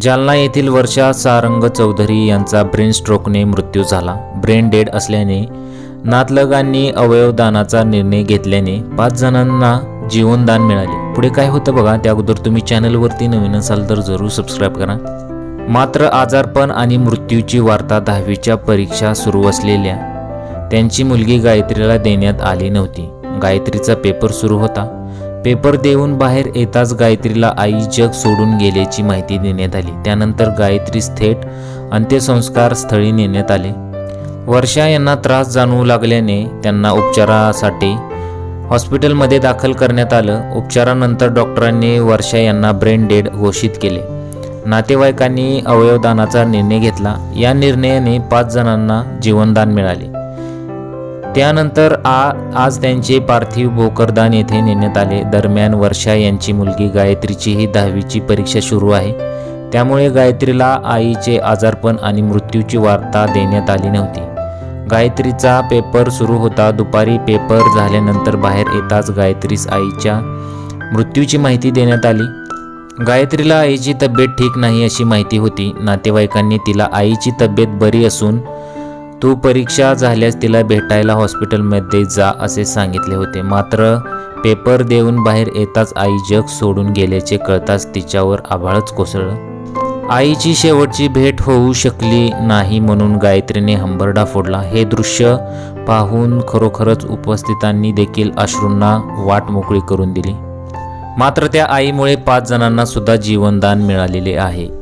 जालना येथील वर्षा सारंग चौधरी यांचा ब्रेन स्ट्रोकने मृत्यू झाला. ब्रेन डेड असल्याने नातलगांनी अवयवदानाचा निर्णय घेतल्याने पाच जणांना जीवनदान मिळाले. पुढे काय होतं बघा त्या अगोदर तुम्ही चॅनलवरती नवीन असाल तर जरूर सबस्क्राईब करा. मात्र आजारपण आणि मृत्यूची वार्ता दहावीच्या परीक्षा सुरू असलेल्या त्यांची मुलगी गायत्रीला देण्यात आली नव्हती. गायत्रीचा पेपर सुरू होता. पेपर देऊन बाहेर येताच गायत्रीला आई जग सोडून गेल्याची माहिती देण्यात आली. त्यानंतर गायत्रीस थेट अंत्यसंस्कार स्थळी नेण्यात आले. वर्षा यांना त्रास जाणवू लागल्याने त्यांना उपचारासाठी हॉस्पिटलमध्ये दाखल करण्यात आलं. उपचारानंतर डॉक्टरांनी वर्षा यांना ब्रेन डेड घोषित केले. नातेवाईकांनी अवयवदानाचा निर्णय घेतला. या निर्णयाने पाच जणांना जीवनदान मिळाले. त्यानंतर आ आज त्यांचे पार्थिव भोकरदान येथे नेण्यात आले. दरम्यान वर्षा यांची मुलगी गायत्रीचीही दहावीची परीक्षा सुरू आहे. त्यामुळे गायत्रीला आईचे आजारपण आणि मृत्यूची वार्ता देण्यात आली नव्हती. गायत्रीचा पेपर सुरू होता. दुपारी पेपर झाल्यानंतर बाहेर येताच गायत्रीस आईच्या मृत्यूची माहिती देण्यात आली. गायत्रीला आईची तब्येत ठीक नाही अशी माहिती होती. नातेवाईकांनी तिला आईची तब्येत बरी असून तू परीक्षा झाल्यास तिला भेटायला हॉस्पिटलमध्ये जा असे सांगितले होते. मात्र पेपर देऊन बाहेर येताच आई जग सोडून गेल्याचे कळताच तिच्यावर आभाळच कोसळलं. आईची शेवटची भेट होऊ शकली नाही म्हणून गायत्रीने हंबरडा फोडला. हे दृश्य पाहून खरोखरच उपस्थितांनी देखील अश्रूंना वाट मोकळी करून दिली. मात्र त्या आईमुळे पाच जणांना सुद्धा जीवनदान मिळालेले आहे.